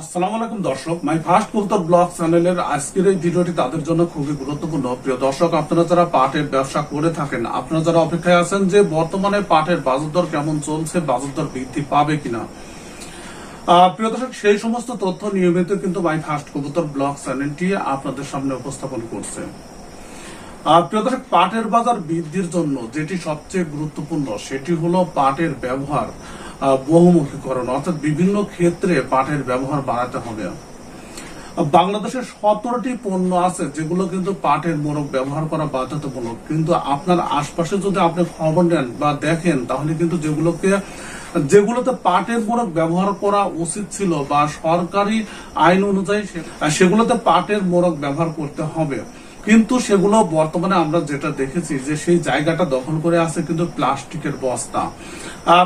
আসসালামু দর্শক। My first blog চ্যানেলের আজকের এই ভিডিওটি তাদের জন্য খুবই গুরুত্বপূর্ণ। প্রিয় দর্শক, আপনারা যারা পাটের ব্যবসা করে থাকেন, আপনারা যারা অপেক্ষায় আছেন যে বর্তমানে পাটের কেমন চলছে বৃদ্ধি পাবে কিনা। প্রিয় দর্শক, সেই সমস্ত তথ্য নিয়মিত কিন্তু মাই ফার্স্ট কবুতর ব্লগ চ্যানেলটি আপনাদের সামনে উপস্থাপন করছে। প্রিয় দর্শক, পাটের বাজার বৃদ্ধির জন্য যেটি সবচেয়ে গুরুত্বপূর্ণ, সেটি হলো পাটের ব্যবহার। বহুমুখীকরণ, অর্থাৎ বিভিন্ন ক্ষেত্রে পাটের ব্যবহার বাড়াতে হবে। বাংলাদেশের সতেরোটি পণ্য আছে যেগুলো কিন্তু পাটের মোড়ক ব্যবহার করা বাধ্যতামূলক। কিন্তু আপনার আশপাশে যদি আপনি খবর নেন বা দেখেন, তাহলে কিন্তু যেগুলোকে, যেগুলোতে পাটের মোড়ক ব্যবহার করা উচিত ছিল বা সরকারি আইন অনুযায়ী সেগুলোতে পাটের মোড়ক ব্যবহার করতে হবে। কিন্তু সেগুলো বর্তমানে আমরা যেটা দেখেছি যে সেই জায়গাটা দখল করে আছে কিন্তু প্লাস্টিকের বস্তা।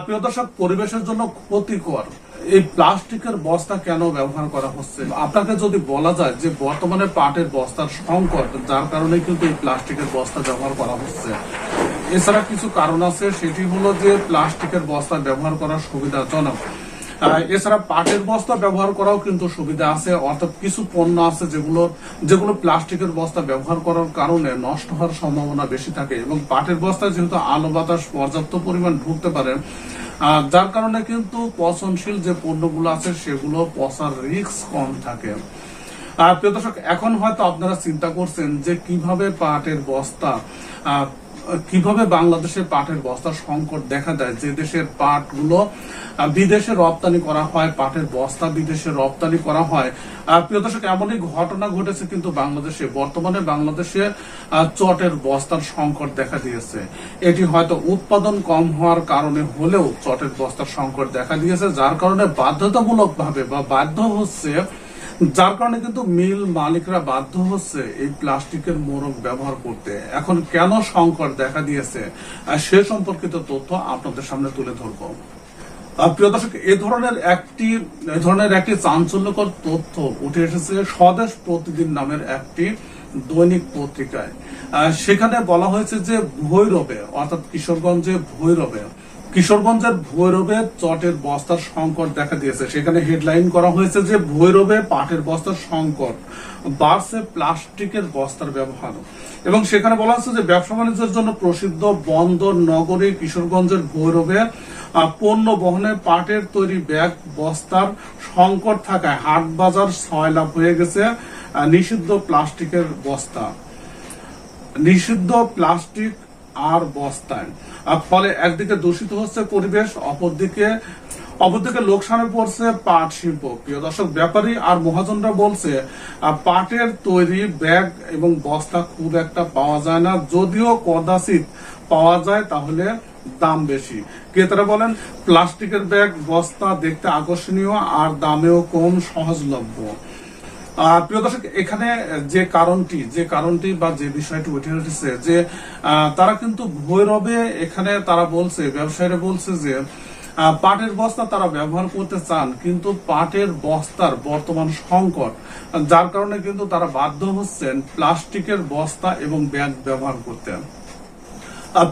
প্রিয় দর্শক, পরিবেশের জন্য ক্ষতিকর। এই প্লাস্টিকের বস্তা কেন ব্যবহার করা হচ্ছে? আপনাকে যদি বলা যায় যে বর্তমানে পাটের বস্তার সংকট, যার কারণে কিন্তু এই প্লাস্টিকের বস্তা ব্যবহার করা হচ্ছে। এছাড়া কিছু কারণ আছে, সেটি হলো যে প্লাস্টিকের বস্তা ব্যবহার করা সুবিধাজনক। এছাড়া পাটের বস্তা ব্যবহার করাও কিন্তু সুবিধা আছে। অর্থাৎ কিছু পণ্য আছে যেগুলো যেগুলো প্লাস্টিকের বস্তা ব্যবহার করার কারণে নষ্ট হওয়ার সম্ভাবনা বেশি থাকে এবং পাটের বস্তায় যেহেতু আলো বাতাস পর্যাপ্ত পরিমাণ ঢুকতে পারে যার কারণে কিন্তু পচনশীল যে পণ্যগুলো আছে সেগুলো পচার রিস্ক কম থাকে। আর প্রিয় দর্শক, এখন হয়তো আপনারা চিন্তা করছেন যে কীভাবে পাটের বস্তা কীভাবে বাংলাদেশে পাটের বস্তার সংকট দেখা দেয় যে দেশের পাটগুলো বিদেশে রপ্তানি করা হয়, পাটের বস্তা বিদেশে রপ্তানি করা হয়। প্রিয় দর্শক, এমনই ঘটনা ঘটেছে কিন্তু বাংলাদেশে। বর্তমানে বাংলাদেশে চটের বস্তার সংকট দেখা দিয়েছে। এটি হয়তো উৎপাদন কম হওয়ার কারণে হলেও চটের বস্তার সংকট দেখা দিয়েছে, যার কারণে বাধ্যতামূলক ভাবে বা বাধ্য হচ্ছে, যার কারণে কিন্তু মিল মালিকরা বাধ্য হচ্ছে এই প্লাস্টিকের মোড়ক ব্যবহার করতে। এখন কেন সংকট দেখা দিয়েছে? সে সম্পর্কিত তথ্য আপনাদের সামনে তুলে ধরবো। প্রিয় দর্শক, এ ধরনের একটি, এ ধরনের একটি চাঞ্চল্যকর তথ্য উঠে এসেছে স্বদেশ প্রতিদিন নামের একটি দৈনিক পত্রিকায়। সেখানে বলা হয়েছে যে ভৈরবে, অর্থাৎ কিশোরগঞ্জে ভৈরবে, কিশোরগঞ্জের ভৈরবে চটের বস্তার সংকট দেখা দিয়েছে। সেখানে হেডলাইন করা হয়েছে যে ভৈরবে পাটের বস্তার সংকট বাড়ছে প্লাস্টিকের বস্তার ব্যবহার। এবং সেখানে বলা হচ্ছে যে ব্যবসা বাণিজ্যের জন্য প্রসিদ্ধ বন্দর নগরী কিশোরগঞ্জের ভৈরবে পণ্য বহনে পাটের তৈরি ব্যাগ, বস্তার সংকট থাকায় হাট বাজার ছয় লাভ হয়ে গেছে নিষিদ্ধ প্লাস্টিকের বস্তা। নিষিদ্ধ প্লাস্টিক আর বস্তায়। ফলে একদিকে দূষিত হচ্ছে পরিবেশ, অপরদিকে অপরদিকে লোকসানে পড়ছে পাট শিল্প। প্রিয় দর্শক, ব্যাপারী আর মহাজনরা বলছে পাটের তৈরি ব্যাগ এবং বস্তা খুব একটা পাওয়া যায় না। যদিও কদাচিৎ পাওয়া যায়, তাহলে দাম বেশি। ক্রেতারা বলেন, প্লাস্টিকের ব্যাগ, বস্তা দেখতে আকর্ষণীয় আর দামেও কম সহজলভ্য। প্রিয় দর্শক, এখানে যে কারণটি যে কারণটি বা যে বিষয়টি উঠে উঠেছে যে তারা কিন্তু ভৈরবে এখানে তারা বলছে, ব্যবসায়ীরা বলছে যে পাটের বস্তা তারা ব্যবহার করতে চান, কিন্তু পাটের বস্তার বর্তমান সংকট, যার কারণে কিন্তু তারা বাধ্য হচ্ছেন প্লাস্টিকের বস্তা এবং ব্যাগ ব্যবহার করতে।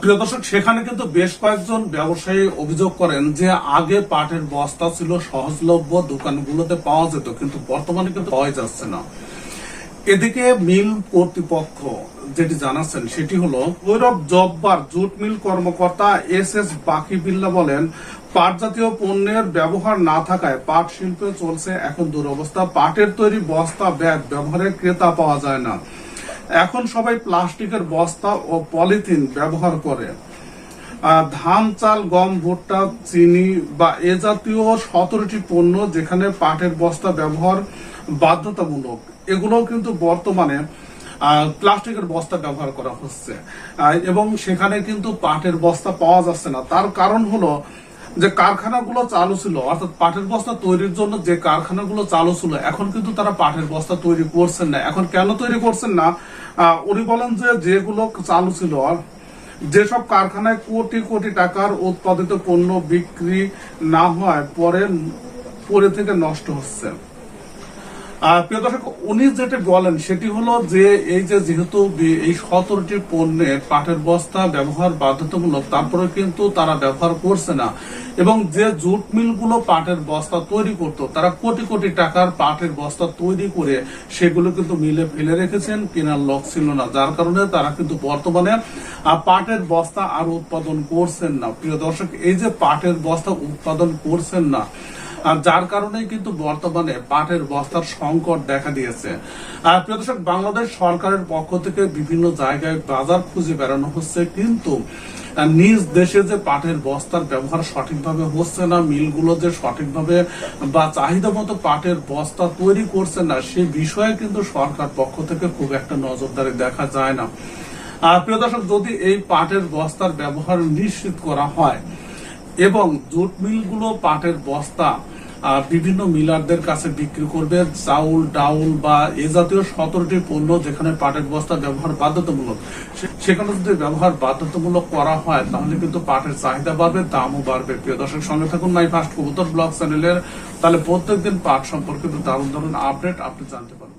প্রিয় দর্শক, সেখানে কিন্তু বেশ কয়েকজন ব্যবসায়ী অভিযোগ করেন যে আগে পাটের বস্তা ছিল সহজলভ্য, দোকানগুলোতে পাওয়া যেত, কিন্তু বর্তমানে কিন্তু পাওয়া যাচ্ছে না। এদিকে মিল কর্তৃপক্ষ যেটি জানাচ্ছেন, সেটি হলো, ভৈরব জব্বার জুট মিল কর্মকর্তা এস এস বাকি বিল্লা বলেন, পাট জাতীয় পণ্যের ব্যবহার না থাকায় পাট শিল্পে চলছে এখন দুরবস্থা। পাটের তৈরি বস্তা, ব্যাগ ব্যবহারের ক্রেতা পাওয়া যায় না। এখন সবাই প্লাস্টিকের বস্তা ও পলিথিন ব্যবহার করে। ধান, চাল, গম, ভুট্টা, চিনি বা এ জাতীয় সতেরোটি পণ্য যেখানে পাটের বস্তা ব্যবহার বাধ্যতামূলক, এগুলোও কিন্তু বর্তমানে প্লাস্টিকের বস্তা ব্যবহার করা হচ্ছে। এবং সেখানে কিন্তু পাটের বস্তা পাওয়া যাচ্ছে না। তার কারণ হলো যে কারখানাগুলো চালু ছিল, অর্থাৎ পাটের বস্তা তৈরির জন্য যে কারখানাগুলো চালু ছিল, এখন কিন্তু তারা পাটের বস্তা তৈরি করছেন না। এখন কেন তৈরি করছেন না? উনি বলেন যে যেগুলো চালু ছিল যেসব কারখানায় কোটি কোটি টাকার উৎপাদিত পণ্য বিক্রি না হয়, পরে পরে থেকে নষ্ট হচ্ছে। প্রিয় দর্শক, উনি যেটা বলেন, সেটি হলো যে এই যে যেহেতু এই সতেরোটি পণ্যে পাটের বস্তা ব্যবহার বাধ্যতামূলক, তারপরে কিন্তু তারা ব্যবহার করছে না। এবং যে জুট মিলগুলো পাটের বস্তা তৈরি করত, তারা কোটি কোটি টাকার পাটের বস্তা তৈরি করে সেগুলো কিন্তু মিলে ফেলে রেখেছেন, কেনার লোক ছিল না। যার কারণে তারা কিন্তু বর্তমানে পাটের বস্তা আর উৎপাদন করছেন না। প্রিয় দর্শক, এই যে পাটের বস্তা উৎপাদন করছেন না আর যার কারণেই কিন্তু বর্তমানে পাটের বস্তার সংকট দেখা দিয়েছে। আর প্রিয় দর্শক, বাংলাদেশ সরকারের পক্ষ থেকে বিভিন্ন জায়গায় বাজার খুঁজে বেড়ানো হচ্ছে, কিন্তু নিজ দেশে যে পাটের বস্তার ব্যবহার সঠিকভাবে হচ্ছে না, মিলগুলো যে সঠিকভাবে বা চাহিদা মতো পাটের বস্তা তৈরি করছে না, সে বিষয়ে কিন্তু সরকার পক্ষ থেকে খুব একটা নজরদারি দেখা যায় না। আর প্রিয় দর্শক, যদি এই পাটের বস্তার ব্যবহার নিশ্চিত করা হয় এবং জুট মিলগুলো পাটের বস্তা বিভিন্ন মিলারদের কাছে বিক্রি করবে চাউল, ডাউল বা এ জাতীয় সতেরোটি পণ্য যেখানে পাটের বস্তা ব্যবহার বাধ্যতামূলক। সেখানে যদি ব্যবহার বাধ্যতামূলক করা হয়, তাহলে কিন্তু পাটের চাহিদা বাড়বে, দামও বাড়বে। প্রিয় দর্শক, সঙ্গে থাকুন মাই ফার্স্ট কবুতর ব্লগ চ্যানেলের। তাহলে প্রত্যেকদিন পাট সম্পর্কিত দারুণ দারুণ আপডেট আপনি জানতে পারবেন।